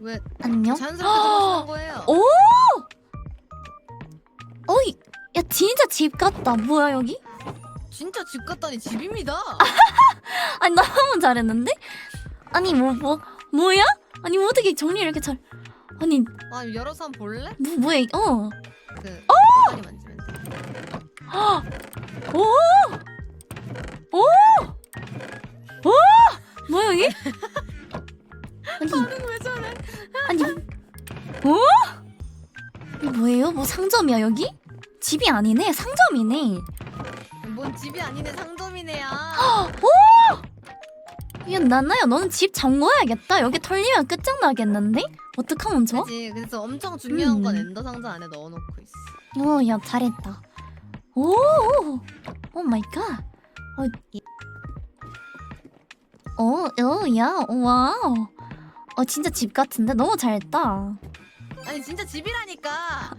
왜 안녕? 자연스럽게 들어오시는 거예요? 오! 어이, 야 진짜 집 같다. 뭐야 여기? 진짜 집 갔다니 집입니다. 아니 너무 잘했는데? 아니 뭐 뭐 뭐 야? 아니 뭐 어떻게 정리 이렇게 잘? 아니 아 열어서 한번 볼래? 뭐 뭐야? 이- 어. 그 어! 만지면 돼. 오! 오! 오! 뭐야 여기? 아니 나는 왜 저래? 아니 어? 이거 뭐예요? 뭐 상점이야 여기? 집이 아니네 상점이네. 뭔 집이 아니네 상점이네야. 야 나나야 너는 집 잠궈야겠다. 여기 털리면 끝장나겠는데? 어떡하면 좋아? 그지 그래서 엄청 중요한 건 음. 엔더 상자 안에 넣어놓고 있어. 어, 야 잘했다. 오, 오 마이 갓. 어, 어, 어, 야, 와우. 어, 진짜 집 같은데 너무 잘했다. 아니 진짜 집이라니까.